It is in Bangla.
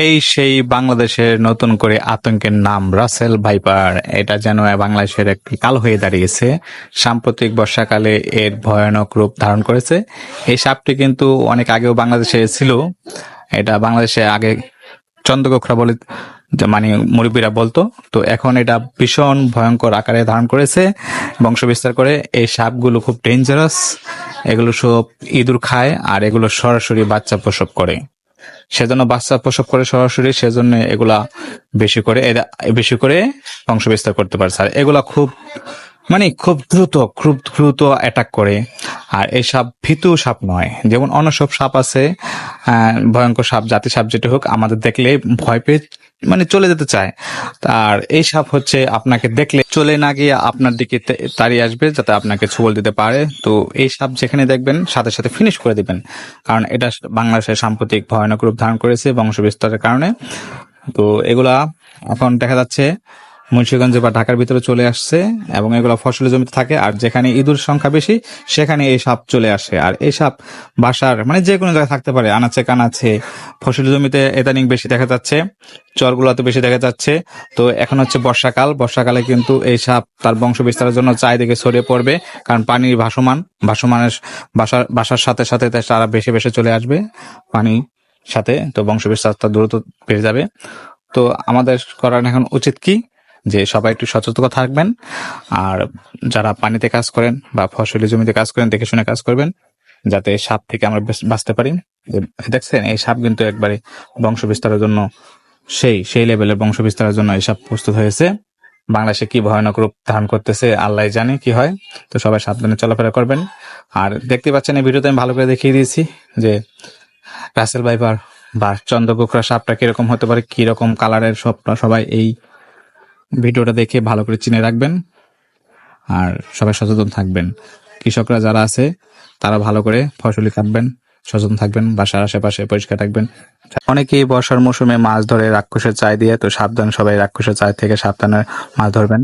এই সেই বাংলাদেশের নতুন করে আতঙ্কের নাম রাসেল ভাইপার। এটা যেন বাংলাদেশের একটি কাল হয়ে দাঁড়িয়েছে। সাম্প্রতিক বর্ষাকালে এর ভয়ানক রূপ ধারণ করেছে। এই সাপটি কিন্তু অনেক আগেও বাংলাদেশে ছিল। এটা বাংলাদেশে আগে চন্দ্রগোখরা বলে মানে মুরব্বীরা বলতো। তো এখন এটা ভীষণ ভয়ঙ্কর আকারে ধারণ করেছে। বংশ বিস্তার করে এই সাপগুলো খুব ডেঞ্জারাস এগুলো সব ইঁদুর খায় আর এগুলো সরাসরি বাচ্চা প্রসব করে। সেজন্য বাচ্চা প্রসব করে সরাসরি সেজন্য এগুলা বেশি করে, এরা বেশি করে বংশ বিস্তার করতে পারছে আর এগুলা খুব মানে খুব দ্রুত খুব দ্রুত অ্যাটাক করে। আর এই সাপ ভীতু সাপ নয়। যেমন অন্য সব সাপ আছে ভয়ঙ্কর সাপ, জাতি সাপ যেটা হোক, আমাদের দেখলে ভয় পেয়ে মানে চলে যেতে চায়। আর এই সাপ হচ্ছে আপনাকে দেখলে চলে না গিয়ে আপনার দিকে তাড়িয়ে আসবে, যাতে আপনাকে ছবল দিতে পারে। তো এই সাপ যেখানে দেখবেন, সাথে সাথে ফিনিশ করে দিবেন। কারণ এটা বাংলাদেশের সাম্প্রতিক ভয়ানক রূপ ধারণ করেছে বংশ বিস্তারের কারণে। তো এগুলা এখন দেখা যাচ্ছে মুন্সিগঞ্জে বা ঢাকার ভিতরে চলে আসছে এবং এগুলো ফসলের জমিতে থাকে। আর যেখানে ইঁদুর সংখ্যা বেশি, সেখানে এই সাপ চলে আসে। আর এই সাপ বাসার মানে যে কোনো জায়গায় থাকতে পারে, আনাচে কানাচে ফসলের জমিতে ইদানিং বেশি দেখা যাচ্ছে, চরগুলোতে বেশি দেখা যাচ্ছে। তো এখন হচ্ছে বর্ষাকাল। বর্ষাকালে কিন্তু এই সাপ তার বংশ বিস্তারের জন্য চারিদিকে ছড়িয়ে পড়বে, কারণ পানির ভাসমান। ভাসমানের বাসার বাসার সাথে সাথে তারা বেশি বেশি চলে আসবে পানি সাথে। তো বংশ বিস্তারটা দ্রুত বেড়ে যাবে। তো আমাদের করার এখন উচিত কি? যে সবাই একটু সচেতন থাকবেন। আর যারা পানিতে কাজ করেন বা ফসলি জমিতে কাজ করেন, দেখে শুনে কাজ করবেন, যাতে সাপ থেকে আমরা বাঁচতে পারি। দেখছেন, এই সাপ কিন্তু একবারে বংশ বিস্তারের জন্য সেই সেই লেভেলের বংশ বিস্তারের জন্য এই সাপ প্রস্তুত হয়েছে। বাংলাদেশে কি ভয়ানক রূপ ধারণ করতেছে, আল্লাহ জানে কি হয়। তো সবাই সাবধানে চলাফেরা করবেন। আর দেখতে পাচ্ছেন, এই ভিডিওতে আমি ভালো করে দেখিয়ে দিয়েছি যে রাসেল ভাইপার বা চন্দ্রকুকরা সাপটা কীরকম হতে পারে, কীরকম কালারের সবটা সবাই এই ভিডিওটা দেখে ভালো করে চিনে রাখবেন আর সবাই সচেতন থাকবেন। কৃষকরা যারা আছে, তারা ভালো করে ফসলি কাটবেন, সচেতন থাকবেন, বাসার আশেপাশে পরিষ্কার থাকবেন অনেকেই বর্ষার মৌসুমে মাছ ধরে রাক্ষসের চাই দিয়ে, তো সাবধান সবাই রাক্ষসের চাই থেকে সাবধানে মাছ ধরবেন।